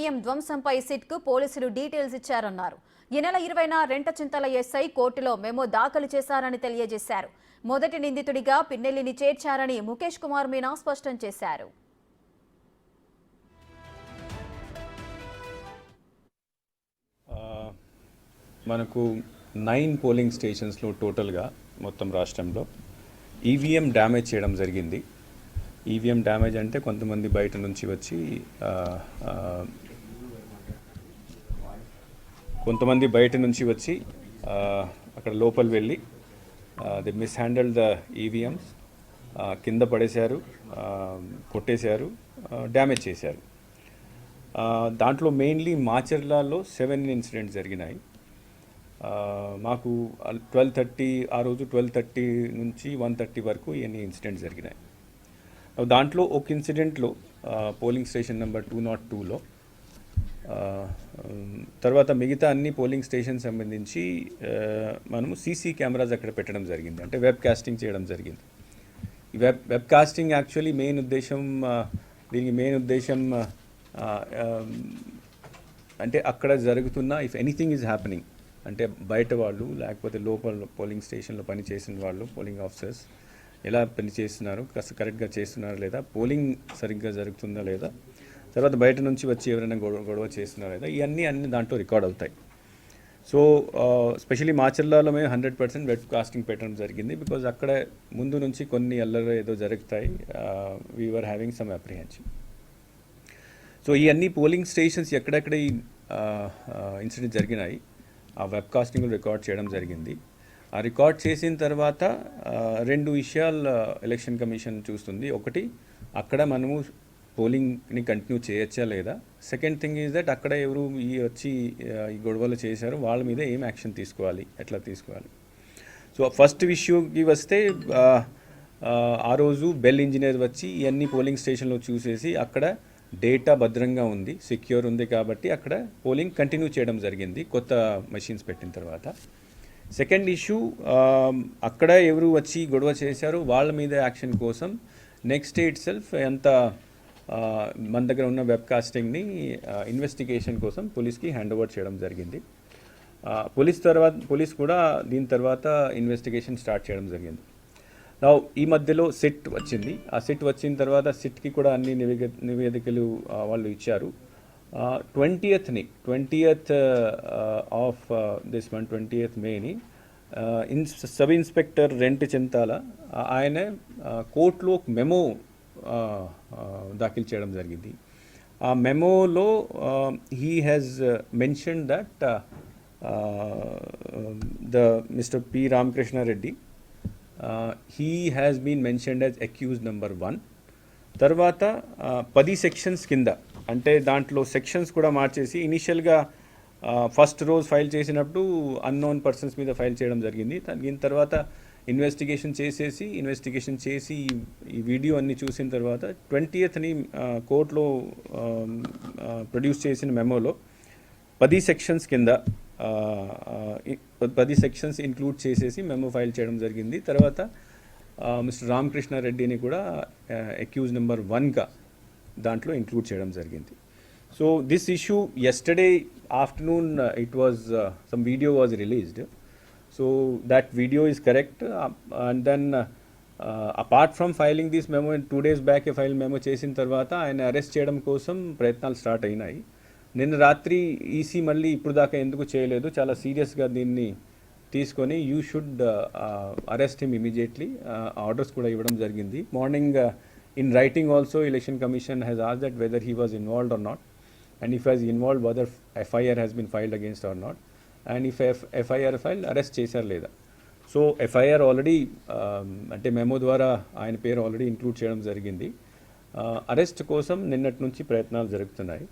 CM ధ్వంసంపై సిట్కు పోలీసులు details ఇచ్చారన్నారు. ఈ నెల ఇరవైన రెంటచింతల ఎస్ఐ కోర్టులో మేము దాఖలు చేశారని తెలియజేశారు. మొదటి నిందితుడిగా పిన్నెల్లిని చేర్చారని ముఖేష్ కుమార్ మీనా స్పష్టం చేశారు. మనకు నైన్ పోలింగ్ స్టేషన్స్లో టోటల్గా మొత్తం రాష్ట్రంలో ఈవీఎం డ్యామేజ్ చేయడం జరిగింది. ఈవీఎం డ్యామేజ్ అంటే కొంతమంది బయట నుంచి వచ్చి కొంతమంది బయట నుంచి వచ్చి అక్కడ లోపల వెళ్ళి the miss handle the EVMs కింద పడేశారు కొట్టేశారు డ్యామేజ్ చేశారు. దాంట్లో మెయిన్లీ మాచర్లలో సెవెన్ ఇన్సిడెంట్స్ జరిగినాయి. మాకు ట్వెల్వ్ థర్టీ ఆ రోజు ట్వెల్వ్ థర్టీ నుంచి వన్ థర్టీ వరకు ఎన్ని ఇన్సిడెంట్స్ జరిగినాయి. దాంట్లో ఒక ఇన్సిడెంట్లో polling station number two not టూలో తర్వాత మిగతా అన్ని పోలింగ్ స్టేషన్ సంబంధించి మనము సీసీ కెమెరాస్ అక్కడ పెట్టడం జరిగింది. అంటే వెబ్ కాస్టింగ్ చేయడం జరిగింది. ఈ web web casting actually main ఉద్దేశం దీనికి మెయిన్ ఉద్దేశం అంటే అక్కడ జరుగుతున్న ఇఫ్ ఎనీథింగ్ ఈజ్ హ్యాపెనింగ్ అంటే బయట వాళ్ళు లేకపోతే లోపల పోలింగ్ స్టేషన్లో పని చేసిన వాళ్ళు పోలింగ్ ఆఫీసర్స్ ఎలా పనిచేస్తున్నారు కరెక్ట్గా చేస్తున్నారా లేదా పోలింగ్ సరిగ్గా జరుగుతుందా లేదా తర్వాత బయట నుంచి వచ్చి ఎవరైనా గొడవ గొడవ చేస్తున్నారు లేదా ఇవన్నీ అన్ని దాంట్లో రికార్డ్ అవుతాయి. సో స్పెషలీ మాచర్లలో మేము హండ్రెడ్ పర్సెంట్ వెబ్ కాస్టింగ్ పెట్టడం జరిగింది బికాజ్ అక్కడ ముందు నుంచి కొన్ని అల్లర్లు ఏదో జరుగుతాయి. We're having some apprehension so ఈ అన్ని పోలింగ్ స్టేషన్స్ ఎక్కడెక్కడ ఈ ఇన్సిడెంట్ జరిగినాయి ఆ వెబ్ కాస్టింగ్ రికార్డ్ చేయడం జరిగింది. ఆ రికార్డ్ చేసిన తర్వాత రెండు విషయాలు ఎలక్షన్ కమిషన్ చూస్తుంది. ఒకటి అక్కడ మనము పోలింగ్ని కంటిన్యూ చేయొచ్చా లేదా? సెకండ్ థింగ్ ఈజ్ దట్ అక్కడ ఎవరు ఈ వచ్చి ఈ గొడవలు చేశారు వాళ్ళ మీద ఏం యాక్షన్ తీసుకోవాలి ఎట్లా తీసుకోవాలి. సో ఫస్ట్ ఇష్యూకి వస్తే ఆ, రోజు బెల్ ఇంజనీర్ వచ్చి ఇవన్నీ పోలింగ్ స్టేషన్లో చూసేసి అక్కడ డేటా భద్రంగా ఉంది సెక్యూర్ ఉంది కాబట్టి అక్కడ పోలింగ్ కంటిన్యూ చేయడం జరిగింది కొత్త మెషిన్స్ పెట్టిన తర్వాత. సెకండ్ ఇష్యూ అక్కడ ఎవరు వచ్చి గొడవ చేశారో వాళ్ళ మీద యాక్షన్ కోసం నెక్స్ట్ డే ఇట్ సెల్ఫ్ ఎంత మన దగ్గర ఉన్న వెబ్ కాస్టింగ్ని ఇన్వెస్టిగేషన్ కోసం పోలీస్కి హ్యాండ్ ఓవర్ చేయడం జరిగింది. పోలీస్ తర్వాత పోలీస్ కూడా దీని తర్వాత ఇన్వెస్టిగేషన్ స్టార్ట్ చేయడం జరిగింది. నా ఈ మధ్యలో సిట్ వచ్చింది. ఆ సిట్ వచ్చిన తర్వాత సిట్కి కూడా అన్ని నివేదిక నివేదికలు వాళ్ళు ఇచ్చారు. ట్వంటీయత్ని twentieth of this one twentieth many in sub inspector rent Chintala ఆయన కోర్టులో మెమో దాఖలు చేయడం జరిగింది. ఆ మెమోలో he has mention that the mister P Ramakrishna Reddy he has been mentioned as accused number one తర్వాత పది సెక్షన్స్ కింద అంటే దాంట్లో సెక్షన్స్ కూడా మార్చేసి ఇనిషియల్గా ఫస్ట్ రోజు ఫైల్ చేసినప్పుడు అన్నోన్ పర్సన్స్ మీద ఫైల్ చేయడం జరిగింది. దాని తర్వాత ఇన్వెస్టిగేషన్ చేసేసి ఇన్వెస్టిగేషన్ చేసి ఈ- వీడియో అన్ని చూసిన తర్వాత ట్వంటీయత్ని కోర్టులో ప్రొడ్యూస్ చేసిన మెమోలో పది సెక్షన్స్ కింద పది సెక్షన్స్ ఇంక్లూడ్ చేసేసి మెమో ఫైల్ చేయడం జరిగింది. తర్వాత మిస్టర్ రామకృష్ణ రెడ్డిని కూడా అక్యూజ్ నెంబర్ వన్గా దాంట్లో ఇంక్లూడ్ చేయడం జరిగింది. So this issue yesterday afternoon it was some video was released so that video is correct and then apart from filing this memo two days back file memo చేసిన తర్వాత ఆయన arrest చేయడం కోసం ప్రయత్నాలు స్టార్ట్ అయినాయి. నిన్న రాత్రి ఈసీ మళ్ళీ ఇప్పుడు దాకా ఎందుకు చేయలేదు? చాలా సీరియస్గా దీన్ని తీసుకొని you should arrest him immediately orders కూడా ఇవ్వడం జరిగింది. Morning in writing also election commission has as that whether he was involved or not and if has involve whether FIR has been filed against or not and if F FIR file arrest చేశారు లేదా? So FIR already అంటే memo ద్వారా ఆయన పేరు already include చేయడం జరిగింది. Uh, arrest కోసం నిన్నటి నుంచి ప్రయత్నాలు జరుగుతున్నాయి.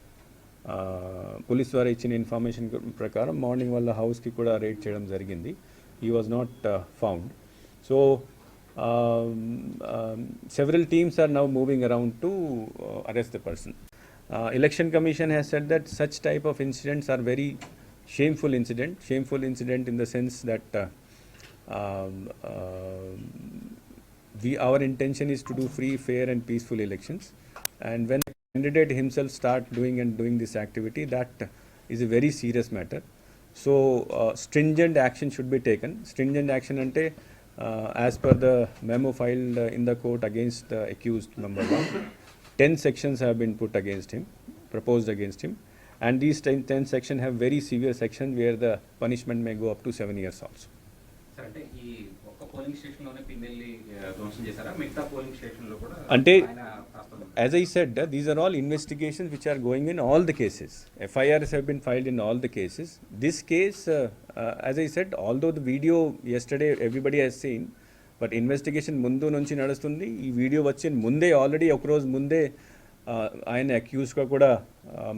Uh, పోలీస్ ద్వారా ఇచ్చిన ఇన్ఫర్మేషన్ ప్రకారం మార్నింగ్ వాళ్ళ హౌస్కి కూడా రేడ్ చేయడం జరిగింది. He was not found so several teams are now moving around to arrest the person election commission has set that such type of incidents are very shameful incident, shameful incident in the sense that uh, um, uh, we our intention is to do free, fair, and peaceful elections. And when candidate himself start doing and doing this activity, that is a very serious matter. So uh, stringent action should be taken. Stringent action ante, uh, as per the memo filed uh, in the court against the accused number ten sections have been put against him, proposed against him. And these 10, 10 sections have very severe sections where the punishment may go up to seven years also. అంటే ఈ ఒక్క polling స్టేషన్లోనే Pinnelli ఆ, ధ్వంసం చేశారా మిగతా polling స్టేషన్లో కూడా అంటే- ఆయన హస్తం ఉందా? As I said, uh, these are all investigations which are going in all the cases. FIRs have been filed in all the cases. This case, uh, uh, as I said, although the video yesterday everybody has seen, but investigation ముందు నుంచి నడుస్తుంది ఈ video వచ్చిన ముందే already ఒకరోజు ముందే ఆయన అక్యూజ్గా కూడా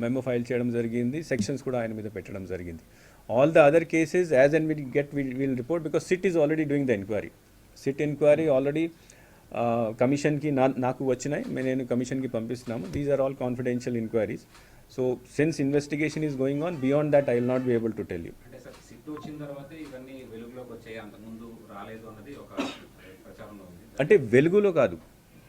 మెమో ఫైల్ చేయడం జరిగింది. సెక్షన్స్ కూడా ఆయన మీద పెట్టడం జరిగింది. All the other cases as and will get will will report because SIT is already doing the enquiry SIT enquiry already కమిషన్కి నా నాకు వచ్చినాయి. నేను కమిషన్కి పంపిస్తున్నాము. These are all confidential enquiries so since investigation is going on beyond that I will not be able to tell you అంటే sir SIT